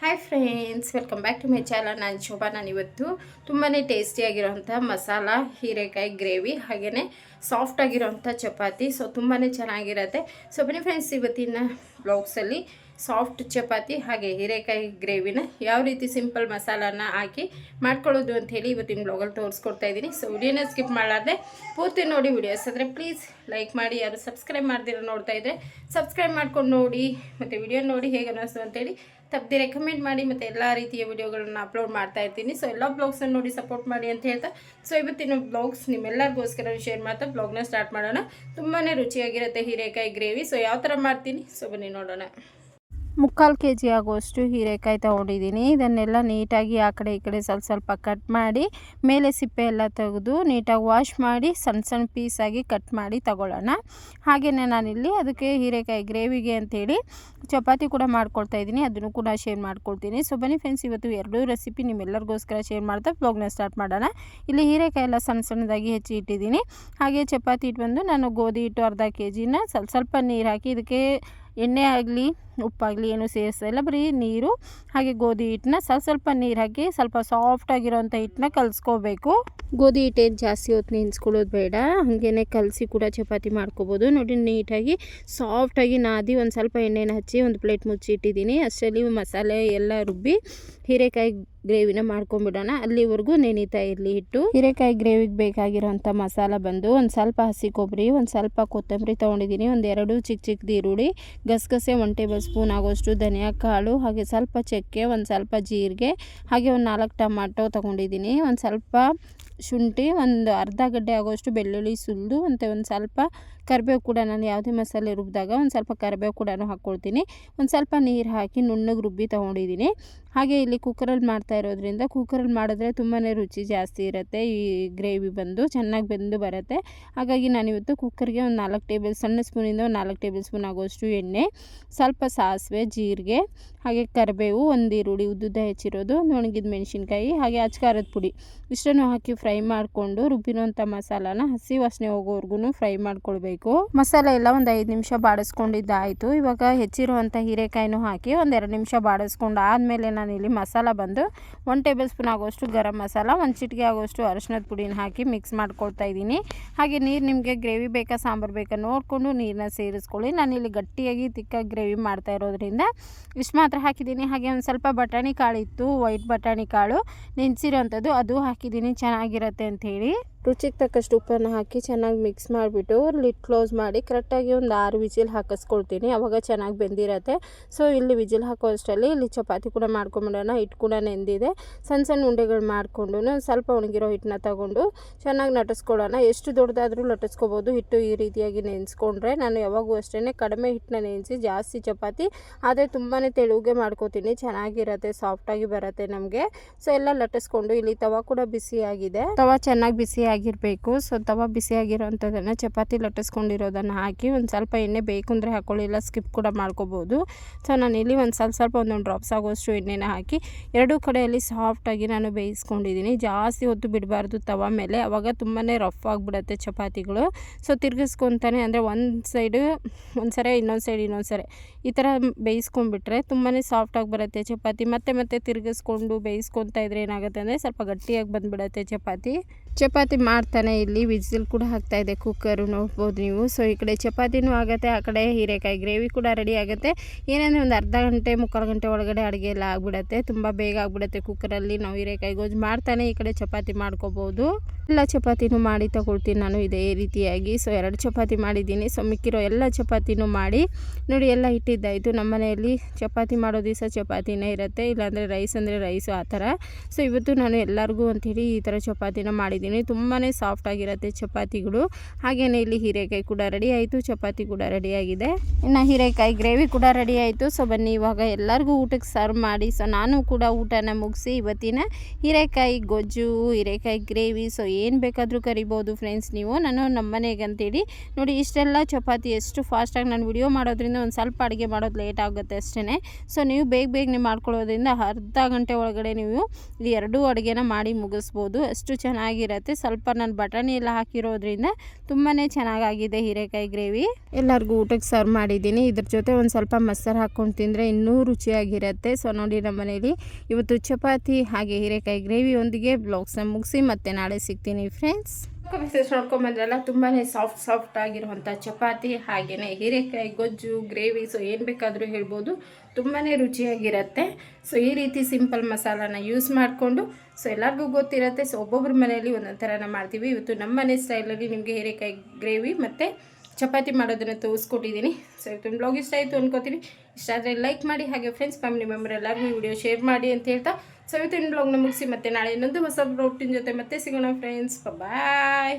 Hi friends welcome back to my channel ನಾನು ಶೋಭಾ, ನಾನು ಇವತ್ತು ತುಂಬಾ ಟೇಸ್ಟಿಯಾಗಿರೋಂಥ ಮಸಾಲ, ಹೀರೆಕಾಯಿ ಗ್ರೇವಿ ಹಾಗೆಯೇ ಸಾಫ್ಟ್ ಆಗಿರೋಂಥ ಚಪಾತಿ. ಸೊ ತುಂಬಾ ಚೆನ್ನಾಗಿರುತ್ತೆ. ಸೊ ಬನ್ನಿ ಫ್ರೆಂಡ್ಸ್ ಇವತ್ತಿನ ಬ್ಲಾಗ್ಸಲ್ಲಿ ಸಾಫ್ಟ್ ಚಪಾತಿ ಹಾಗೆ ಹೀರೆಕಾಯಿ ಗ್ರೇವಿನ ಯಾವ ರೀತಿ ಸಿಂಪಲ್ ಮಸಾಲಾನ ಹಾಕಿ ಮಾಡ್ಕೊಳ್ಳೋದು ಅಂತ ಹೇಳಿ ಇವತ್ತಿನ ಬ್ಲಾಗಲ್ಲಿ ತೋರಿಸ್ಕೊಡ್ತಾ ಇದ್ದೀನಿ. ಸೊ ವಿಡಿಯೋನ ಸ್ಕಿಪ್ ಮಾಡಲಾರ್ದೆ ಪೂರ್ತಿ ನೋಡಿ ವಿಡಿಯೋಸ್ ಆದರೆ ಪ್ಲೀಸ್ ಲೈಕ್ ಮಾಡಿ, ಯಾರು ಸಬ್ಸ್ಕ್ರೈಬ್ ಮಾಡ್ದಿರೋ ನೋಡ್ತಾ ಇದ್ದರೆ ಸಬ್ಸ್ಕ್ರೈಬ್ ಮಾಡ್ಕೊಂಡು ನೋಡಿ, ಮತ್ತು ವಿಡಿಯೋ ನೋಡಿ ಹೇಗೆ ಅನ್ನಿಸ್ತು ಅಂತೇಳಿ ತಪ್ಪದೆ ರೆಕಮೆಂಡ್ ಮಾಡಿ, ಮತ್ತು ಎಲ್ಲ ರೀತಿಯ ವಿಡಿಯೋಗಳನ್ನು ಅಪ್ಲೋಡ್ ಮಾಡ್ತಾ ಇರ್ತೀನಿ. ಸೊ ಎಲ್ಲ ಬ್ಲಾಗ್ಸನ್ನು ನೋಡಿ ಸಪೋರ್ಟ್ ಮಾಡಿ ಅಂತ ಹೇಳ್ತಾ. ಸೊ ಇವತ್ತಿನ ಬ್ಲಾಗ್ಸ್ ನಿಮ್ಮೆಲ್ಲರಿಗೋಸ್ಕರ ಶೇರ್ ಮಾಡ್ತಾ ಬ್ಲಾಗ್ನ ಸ್ಟಾರ್ಟ್ ಮಾಡೋಣ. ತುಂಬಾ ರುಚಿಯಾಗಿರುತ್ತೆ ಹೀರೆಕಾಯಿ ಗ್ರೇವಿ. ಸೊ ಯಾವ ಥರ ಮಾಡ್ತೀನಿ? ಸೊ ಬನ್ನಿ ನೋಡೋಣ. ಮುಕ್ಕಾಲು ಕೆ ಜಿ ಆಗುವಷ್ಟು ಹೀರೆಕಾಯಿ ತೊಗೊಂಡಿದ್ದೀನಿ. ಇದನ್ನೆಲ್ಲ ನೀಟಾಗಿ ಆ ಕಡೆ ಈ ಕಡೆ ಸ್ವಲ್ಪ ಸ್ವಲ್ಪ ಕಟ್ ಮಾಡಿ, ಮೇಲೆ ಸಿಪ್ಪೆ ಎಲ್ಲ ತೆಗೆದು ನೀಟಾಗಿ ವಾಶ್ ಮಾಡಿ, ಸಣ್ಣ ಸಣ್ಣ ಪೀಸಾಗಿ ಕಟ್ ಮಾಡಿ ತಗೊಳ್ಳೋಣ. ಹಾಗೆಯೇ ನಾನಿಲ್ಲಿ ಅದಕ್ಕೆ ಹೀರೆಕಾಯಿ ಗ್ರೇವಿಗೆ ಅಂಥೇಳಿ ಚಪಾತಿ ಕೂಡ ಮಾಡ್ಕೊಳ್ತಾ ಇದ್ದೀನಿ. ಅದನ್ನು ಕೂಡ ಶೇರ್ ಮಾಡ್ಕೊಳ್ತೀನಿ. ಸೊ ಬನ್ನಿ ಫ್ರೆಂಡ್ಸ್ ಇವತ್ತು ಎರಡೂ ರೆಸಿಪಿ ನಿಮ್ಮೆಲ್ಲರಿಗೋಸ್ಕರ ಶೇರ್ ಮಾಡ್ತಾ ಬ್ಲಾಗ್ನ ಸ್ಟಾರ್ಟ್ ಮಾಡೋಣ. ಇಲ್ಲಿ ಹೀರೆಕಾಯಿ ಎಲ್ಲ ಸಣ್ಣ ಸಣ್ಣದಾಗಿ ಹೆಚ್ಚಿ ಇಟ್ಟಿದ್ದೀನಿ. ಹಾಗೆ ಚಪಾತಿ ಇಟ್ಟು ಬಂದು ನಾನು ಗೋಧಿ ಹಿಟ್ಟು ಅರ್ಧ ಕೆ ಜಿನ ಸ್ವಲ್ಪ ಸ್ವಲ್ಪ ನೀರು ಹಾಕಿ ಇದಕ್ಕೆ ಎಣ್ಣೆ ಆಗಲಿ, ಉಪ್ಪಾಗಲಿ, ಏನು ಸೇರಿಸಲ್ಲ ಬರೀ ನೀರು, ಹಾಗೆ ಗೋಧಿ ಹಿಟ್ಟನ್ನ ಸ್ವಲ್ಪ ಸ್ವಲ್ಪ ನೀರು ಹಾಕಿ, ಸ್ವಲ್ಪ ಸಾಫ್ಟಾಗಿರೋಂಥ ಹಿಟ್ಟನ್ನ ಕಲಿಸ್ಕೋಬೇಕು. ಗೋಧಿ ಹಿಟ್ಟೇನು ಜಾಸ್ತಿ ಹೊತ್ತು ನೆನೆಸ್ಕೊಳ್ಳೋದು ಬೇಡ. ಹಾಗೇ ಕಲಸಿ ಕೂಡ ಚಪಾತಿ ಮಾಡ್ಕೋಬೋದು. ನೋಡಿ, ನೀಟಾಗಿ ಸಾಫ್ಟಾಗಿ ನಾದಿ ಒಂದು ಸ್ವಲ್ಪ ಎಣ್ಣೆನ ಹಚ್ಚಿ ಒಂದು ಪ್ಲೇಟ್ ಮುಚ್ಚಿಟ್ಟಿದ್ದೀನಿ. ಅಷ್ಟರಲ್ಲಿ ಮಸಾಲೆ ಎಲ್ಲ ರುಬ್ಬಿ, ಹೀರೆಕಾಯಿ ಗ್ರೇವಿನ ಮಾಡ್ಕೊಂಡ್ಬಿಡೋಣ ಅಲ್ಲಿವರೆಗೂ ನೆನೀತಾ ಇರಲಿ ಹಿಟ್ಟು. ಹೀರೆಕಾಯಿ ಗ್ರೇವಿಗೆ ಬೇಕಾಗಿರೋಂಥ ಮಸಾಲ ಬಂದು ಒಂದು ಸ್ವಲ್ಪ ಹಸಿ ಕೊಬ್ಬರಿ ಒಂದು ಸ್ವಲ್ಪ ಕೊತ್ತಂಬರಿ ತೊಗೊಂಡಿದ್ದೀನಿ. ಒಂದೆರಡು ಚಿಕ್ಕ ಚಿಕ್ಕದು ಈರುಳ್ಳಿ, ಗಸಗಸೆ ಒನ್ ಟೇಬಲ್ ಸ್ಪೂನ್ ಆಗೋಷ್ಟು ಧನಿಯಾ ಕಾಳು, ಹಾಗೆ ಸ್ವಲ್ಪ ಚಕ್ಕೆ, ಒಂದು ಸ್ವಲ್ಪ ಜೀರಿಗೆ, ಹಾಗೆ ಒಂದು ನಾಲ್ಕು ಟಮಾಟೊ ತೊಗೊಂಡಿದ್ದೀನಿ. ಒಂದು ಸ್ವಲ್ಪ ಶುಂಠಿ, ಒಂದು ಅರ್ಧ ಗಡ್ಡೆ ಆಗೋಷ್ಟು ಬೆಳ್ಳುಳ್ಳಿ ಸುಲಿದು ಮತ್ತು ಒಂದು ಸ್ವಲ್ಪ ಕರಿಬೇವು ಕೂಡ ನಾನು ಯಾವುದೇ ಮಸಾಲೆ ರುಬ್ಬಿದಾಗ ಒಂದು ಸ್ವಲ್ಪ ಕರಿಬೇವು ಕೂಡ ಹಾಕ್ಕೊಳ್ತೀನಿ. ಒಂದು ಸ್ವಲ್ಪ ನೀರು ಹಾಕಿ ನುಣ್ಣಗೆ ರುಬ್ಬಿ ತೊಗೊಂಡಿದ್ದೀನಿ. ಹಾಗೆ ಇಲ್ಲಿ ಕುಕ್ಕರಲ್ಲಿ ಮಾಡ್ತಾ ಇರೋದ್ರಿಂದ ಕುಕ್ಕರಲ್ಲಿ ಮಾಡಿದ್ರೆ ತುಂಬಾ ರುಚಿ ಜಾಸ್ತಿ ಇರುತ್ತೆ. ಈ ಗ್ರೇವಿ ಬಂದು ಚೆನ್ನಾಗಿ ಬೆಂದು ಬರುತ್ತೆ. ಹಾಗಾಗಿ ನಾನಿವತ್ತು ಕುಕ್ಕರ್ಗೆ ಒಂದು ನಾಲ್ಕು ಟೇಬಲ್ ಸಣ್ಣ ಸ್ಪೂನಿಂದ ಒಂದು ನಾಲ್ಕು ಟೇಬಲ್ ಸ್ಪೂನ್ ಆಗೋಷ್ಟು ಎಣ್ಣೆ, ಸ್ವಲ್ಪ ಸಾಸಿವೆ, ಜೀರಿಗೆ, ಹಾಗೆ ಕರಿಬೇವು, ಒಂದು ಈರುಳ್ಳಿ, ಉದ್ದುದ್ದ ಹೆಚ್ಚಿರೋದು ಒಂದು ಒಣಗಿದ ಮೆಣಸಿನ್ಕಾಯಿ, ಹಾಗೆ ಅಚ್ಕಾರದ ಪುಡಿ. ಇಷ್ಟನ್ನು ಹಾಕಿ ಫ್ರೈ ಮಾಡಿಕೊಂಡು ರುಬ್ಬಿರೋಂಥ ಮಸಾಲಾನ ಹಸಿ ವಾಸನೆ ಹೋಗೋವರೆಗೂ ಫ್ರೈ ಮಾಡ್ಕೊಳ್ಬೇಕು. ಮಸಾಲೆ ಎಲ್ಲ ಒಂದು ಐದು ನಿಮಿಷ ಬಾಡಿಸ್ಕೊಂಡಿದ್ದಾಯಿತು. ಇವಾಗ ಹೆಚ್ಚಿರುವಂಥ ಹೀರೆಕಾಯಿನೂ ಹಾಕಿ ಒಂದೆರಡು ನಿಮಿಷ ಬಾಡಿಸ್ಕೊಂಡು ಆದಮೇಲೆ ನಾನಿಲ್ಲಿ ಮಸಾಲ ಬಂದು ಒಂದು ಟೇಬಲ್ ಸ್ಪೂನ್ ಆಗೋಷ್ಟು ಗರಂ ಮಸಾಲ, ಒಂದು ಚಿಟಿಕೆ ಆಗೋಷ್ಟು ಅರಶಿನದ ಪುಡಿನ ಹಾಕಿ ಮಿಕ್ಸ್ ಮಾಡ್ಕೊಳ್ತಾ ಇದ್ದೀನಿ. ಹಾಗೆ ನೀರು ನಿಮಗೆ ಗ್ರೇವಿ ಬೇಕಾ ಸಾಂಬಾರು ಬೇಕಾ ನೋಡಿಕೊಂಡು ನೀರನ್ನ ಸೇರಿಸ್ಕೊಳ್ಳಿ. ನಾನಿಲ್ಲಿ ಗಟ್ಟಿಯಾಗಿ ತಿಕ್ಕಾಗಿ ಗ್ರೇವಿ ಮಾಡ್ತಾ ಇರೋದ್ರಿಂದ ಇಷ್ಟು ಮಾತ್ರ ಹಾಕಿದ್ದೀನಿ. ಹಾಗೆ ಒಂದು ಸ್ವಲ್ಪ ಬಟಾಣಿ ಕಾಳು ಇತ್ತು, ವೈಟ್ ಬಟಾಣಿ ಕಾಳು ನೆನೆಸಿರೋಂಥದ್ದು ಅದು ಹಾಕಿದ್ದೀನಿ. ಚೆನ್ನಾಗಿರುತ್ತೆ ಅಂಥೇಳಿ ರುಚಿಗೆ ತಕ್ಕಷ್ಟು ಉಪ್ಪನ್ನು ಹಾಕಿ ಚೆನ್ನಾಗಿ ಮಿಕ್ಸ್ ಮಾಡಿಬಿಟ್ಟು ಲಿಟ್ ಕ್ಲೋಸ್ ಮಾಡಿ ಕರೆಕ್ಟಾಗಿ ಒಂದು ಆರು ವಿಜಿಲ್ ಹಾಕಿಸ್ಕೊಳ್ತೀನಿ. ಅವಾಗ ಚೆನ್ನಾಗಿ ಬೆಂದಿರತ್ತೆ. ಸೊ ಇಲ್ಲಿ ವಿಜಿಲ್ ಹಾಕೋ ಅಷ್ಟರಲ್ಲಿ ಇಲ್ಲಿ ಚಪಾತಿ ಕೂಡ ಮಾಡ್ಕೊಂಬಿಡೋಣ. ಹಿಟ್ಟು ಕೂಡ ನೆಂದಿದೆ. ಸಣ್ಣ ಸಣ್ಣ ಉಂಡೆಗಳು ಮಾಡಿಕೊಂಡು ಸ್ವಲ್ಪ ಒಣಗಿರೋ ಹಿಟ್ಟನ್ನ ತಗೊಂಡು ಚೆನ್ನಾಗಿ ನಟಿಸ್ಕೊಳ್ಳೋಣ. ಎಷ್ಟು ದೊಡ್ಡದಾದರೂ ನಟಿಸ್ಕೋಬೋದು ಹಿಟ್ಟು ಈ ರೀತಿಯಾಗಿ ನೆನೆಸ್ಕೊಂಡ್ರೆ ನಾನು ಯಾವಾಗೂ ಅಷ್ಟೇ ಕಡಿಮೆ ಹಿಟ್ಟನ್ನ ನೆನೆಸಿ ಜಾಸ್ತಿ ಚಪಾತಿ, ಆದರೆ ತುಂಬಾ ತೆಳುಗೆ ಮಾಡ್ಕೋತೀನಿ. ಚೆನ್ನಾಗಿರತ್ತೆ ಸಾಫ್ಟಾಗಿ ಬರುತ್ತೆ ನಮಗೆ. ಸೊ ಎಲ್ಲ ಲಟ್ಟಿಸ್ಕೊಂಡು ಇಲ್ಲಿ ತವಾ ಕೂಡ ಬಿಸಿಯಾಗಿದೆ. ತವಾ ಚೆನ್ನಾಗಿ ಬಿಸಿ ಆಗಿರಬೇಕು. ಸೊ ತವ ಬಿಸಿಯಾಗಿರೋವಂಥದ್ದನ್ನು ಚಪಾತಿ ಲಟ್ಟಿಸ್ಕೊಂಡಿರೋದನ್ನು ಹಾಕಿ ಒಂದು ಸ್ವಲ್ಪ ಎಣ್ಣೆ ಬೇಕು ಅಂದರೆ ಹಾಕೊಳ್ಳಿಲ್ಲ ಸ್ಕಿಪ್ ಕೂಡ ಮಾಡ್ಕೋಬೋದು. ಸೊ ನಾನು ಇಲ್ಲಿ ಒಂದು ಸ್ವಲ್ಪ ಸ್ವಲ್ಪ ಒಂದೊಂದು ಡ್ರಾಪ್ಸ್ ಆಗೋಷ್ಟು ಎಣ್ಣೆನ ಹಾಕಿ ಎರಡೂ ಕಡೆಯಲ್ಲಿ ಸಾಫ್ಟಾಗಿ ನಾನು ಬೇಯಿಸ್ಕೊಂಡಿದ್ದೀನಿ ಜಾಸ್ತಿ ಹೊತ್ತು ಬಿಡಬಾರ್ದು ತವ ಮೇಲೆ. ಅವಾಗ ತುಂಬಾ ರಫ್ ಆಗಿಬಿಡುತ್ತೆ ಚಪಾತಿಗಳು. ಸೊ ತಿರ್ಗಿಸ್ಕೊತಾನೆ ಅಂದರೆ ಒಂದು ಸೈಡು ಒಂದು ಸರಿ ಇನ್ನೊಂದು ಸೈಡ್ ಇನ್ನೊಂದು ಸರಿ. ಈ ಥರ ಬೇಯಿಸ್ಕೊಂಡ್ಬಿಟ್ರೆ ತುಂಬಾ ಸಾಫ್ಟಾಗಿ ಬರುತ್ತೆ ಚಪಾತಿ. ಮತ್ತೆ ಮತ್ತೆ ತಿರ್ಗಿಸ್ಕೊಂಡು ಬೇಯಿಸ್ಕೊತಾ ಇದ್ರೆ ಏನಾಗುತ್ತೆ ಅಂದರೆ ಸ್ವಲ್ಪ ಗಟ್ಟಿಯಾಗಿ ಬಂದುಬಿಡುತ್ತೆ ಚಪಾತಿ. ಚಪಾತಿ ಮಾಡ್ತಾನೆ ಇಲ್ಲಿ, ವಿಸಿಲ್ ಕೂಡ ಹಾಕ್ತಾ ಇದೆ ಕುಕ್ಕರು ನೋಡ್ಬೋದು ನೀವು. ಸೊ ಈ ಕಡೆ ಚಪಾತಿನೂ ಆಗುತ್ತೆ, ಆ ಕಡೆ ಹೀರೆಕಾಯಿ ಗ್ರೇವಿ ಕೂಡ ರೆಡಿ ಆಗುತ್ತೆ. ಏನಂದರೆ ಒಂದು ಅರ್ಧ ಗಂಟೆ, ಮುಕ್ಕಾಲು ಗಂಟೆ ಒಳಗಡೆ ಅಡುಗೆ ಎಲ್ಲ ಆಗ್ಬಿಡುತ್ತೆ. ತುಂಬ ಬೇಗ ಆಗ್ಬಿಡುತ್ತೆ ಕುಕ್ಕರಲ್ಲಿ ನಾವು ಹೀರೆಕಾಯಿ ಗೊಜ್ಜು ಮಾಡ್ತಾನೆ ಈ ಕಡೆ ಚಪಾತಿ ಮಾಡ್ಕೋಬೋದು. ಎಲ್ಲ ಚಪಾತಿನೂ ಮಾಡಿ ತಗೊಳ್ತೀನಿ ನಾನು ಇದೇ ರೀತಿಯಾಗಿ. ಸೊ ಎರಡು ಚಪಾತಿ ಮಾಡಿದ್ದೀನಿ. ಸೊ ಮಿಕ್ಕಿರೋ ಎಲ್ಲ ಚಪಾತಿನೂ ಮಾಡಿ, ನೋಡಿ ಎಲ್ಲ ಇಟ್ಟಿದ್ದಾಯಿತು. ನಮ್ಮ ಮನೆಯಲ್ಲಿ ಚಪಾತಿ ಮಾಡೋ ದಿವಸ ಚಪಾತಿನೇ ಇರುತ್ತೆ. ಇಲ್ಲಾಂದರೆ ರೈಸ್ ಅಂದರೆ ರೈಸು ಆ ಥರ. ಸೊ ಇವತ್ತು ನಾನು ಎಲ್ಲರಿಗೂ ಅಂಥೇಳಿ ಈ ಥರ ಚಪಾತಿನ ಮಾಡಿದ್ದೀನಿ. ತುಂಬಾ ಸಾಫ್ಟಾಗಿರುತ್ತೆ ಚಪಾತಿಗಳು. ಹಾಗೆಯೇ ಇಲ್ಲಿ ಹೀರೆಕಾಯಿ ಕೂಡ ರೆಡಿ ಆಯಿತು. ಚಪಾತಿ ಕೂಡ ರೆಡಿಯಾಗಿದೆ ಇನ್ನು ಹೀರೆಕಾಯಿ ಗ್ರೇವಿ ಕೂಡ ರೆಡಿ ಆಯಿತು. ಸೊ ಬನ್ನಿ, ಇವಾಗ ಎಲ್ಲರಿಗೂ ಊಟಕ್ಕೆ ಸರ್ವ್ ಮಾಡಿ. ಸೊ ನಾನು ಕೂಡ ಊಟನ ಮುಗಿಸಿ ಇವತ್ತಿನ ಹೀರೆಕಾಯಿ ಗೊಜ್ಜು, ಹೀರೆಕಾಯಿ ಗ್ರೇವಿ ಸೊ ಏನು ಬೇಕಾದರೂ ಕರಿಬೋದು ಫ್ರೆಂಡ್ಸ್ ನೀವು. ನಾನು ನಮ್ಮ ಮನೆಗೆ ಅಂತೇಳಿ ನೋಡಿ ಇಷ್ಟೆಲ್ಲ ಚಪಾತಿ ಎಷ್ಟು ಫಾಸ್ಟಾಗಿ ನಾನು ವಿಡಿಯೋ ಮಾಡೋದ್ರಿಂದ ಒಂದು ಸ್ವಲ್ಪ ಅಡುಗೆ ಮಾಡೋದು ಲೇಟ್ ಆಗುತ್ತೆ ಅಷ್ಟೇ ಸೊ ನೀವು ಬೇಗ ಬೇಗನೆ ಮಾಡ್ಕೊಳ್ಳೋದ್ರಿಂದ ಅರ್ಧ ಗಂಟೆ ಒಳಗಡೆ ನೀವು ಈ ಎರಡೂ ಅಡುಗೆನ ಮಾಡಿ ಮುಗಿಸ್ಬೋದು. ಅಷ್ಟು ಚೆನ್ನಾಗಿರುತ್ತೆ. ಚೆನ್ನಾಗಿರುತ್ತೆ ಸ್ವಲ್ಪ ನಾನು ಬಟಾಣಿ ಎಲ್ಲ ಹಾಕಿರೋದ್ರಿಂದ ತುಂಬಾ ಚೆನ್ನಾಗಾಗಿದೆ ಹೀರೆಕಾಯಿ ಗ್ರೇವಿ. ಎಲ್ಲರಿಗೂ ಊಟಕ್ಕೆ ಸರ್ವ್ ಮಾಡಿದ್ದೀನಿ. ಇದ್ರ ಜೊತೆ ಒಂದು ಸ್ವಲ್ಪ ಮೊಸರು ಹಾಕ್ಕೊಂಡು ತಿಂದರೆ ಇನ್ನೂ ರುಚಿಯಾಗಿರುತ್ತೆ. ಸೊ ನೋಡಿ ನಮ್ಮ ಮನೇಲಿ ಇವತ್ತು ಚಪಾತಿ ಹಾಗೆ ಹೀರೆಕಾಯಿ ಗ್ರೇವಿಯೊಂದಿಗೆ ಬ್ಲಾಗ್ಸ್ನ ಮುಗಿಸಿ ಮತ್ತೆ ನಾಳೆ ಸಿಗ್ತೀನಿ ಫ್ರೆಂಡ್ಸ್ ಮೆಸೇಜ್ ನೋಡ್ಕೊಂಬಂದ್ರಲ್ಲ ತುಂಬಾ ಸಾಫ್ಟ್ ಸಾಫ್ಟ್ ಆಗಿರುವಂಥ ಚಪಾತಿ ಹಾಗೆಯೇ ಹೀರೆಕಾಯಿ, ಗೊಜ್ಜು ಗ್ರೇವಿ ಸೊ ಏನು ಬೇಕಾದರೂ ಹೇಳ್ಬೋದು. ತುಂಬಾ ರುಚಿಯಾಗಿರುತ್ತೆ. ಸೊ ಈ ರೀತಿ ಸಿಂಪಲ್ ಮಸಾಲಾನ ಯೂಸ್ ಮಾಡಿಕೊಂಡು ಸೊ ಎಲ್ಲರಿಗೂ ಗೊತ್ತಿರುತ್ತೆ. ಸೊ ಒಬ್ಬೊಬ್ಬರ ಮನೆಯಲ್ಲಿ ಒಂದೊಂದು ಥರನ ಮಾಡ್ತೀವಿ. ಇವತ್ತು ನಮ್ಮ ಮನೆ ಸ್ಟೈಲಲ್ಲಿ ನಿಮಗೆ ಹೀರೆಕಾಯಿ ಗ್ರೇವಿ ಮತ್ತು ಚಪಾತಿ ಮಾಡೋದನ್ನು ತೋರಿಸ್ಕೊಟ್ಟಿದ್ದೀನಿ. ಸೊ ಇವತ್ತು ಬ್ಲಾಗ್ ಇಷ್ಟ ಆಯಿತು ಅಂದ್ಕೋತೀನಿ ಇಷ್ಟ ಆದರೆ ಲೈಕ್ ಮಾಡಿ, ಹಾಗೆ ಫ್ರೆಂಡ್ಸ್ ಫ್ಯಾಮಿಲಿ ಮೆಂಬರ್ ಎಲ್ಲರಿಗೂ ವಿಡಿಯೋ ಶೇರ್ ಮಾಡಿ ಅಂತ ಹೇಳ್ತಾ ಸೊ ಬ್ಲಾಗ್ನ ಮುಗಿಸಿ ಮತ್ತೆ ನಾಳೆ ಇನ್ನೊಂದು ಹೊಸ ಬ್ಲಾಗ್ಟಿನ ಜೊತೆ ಮತ್ತೆ ಸಿಗೋಣ ಫ್ರೆಂಡ್ಸ್ ಬಾಯ್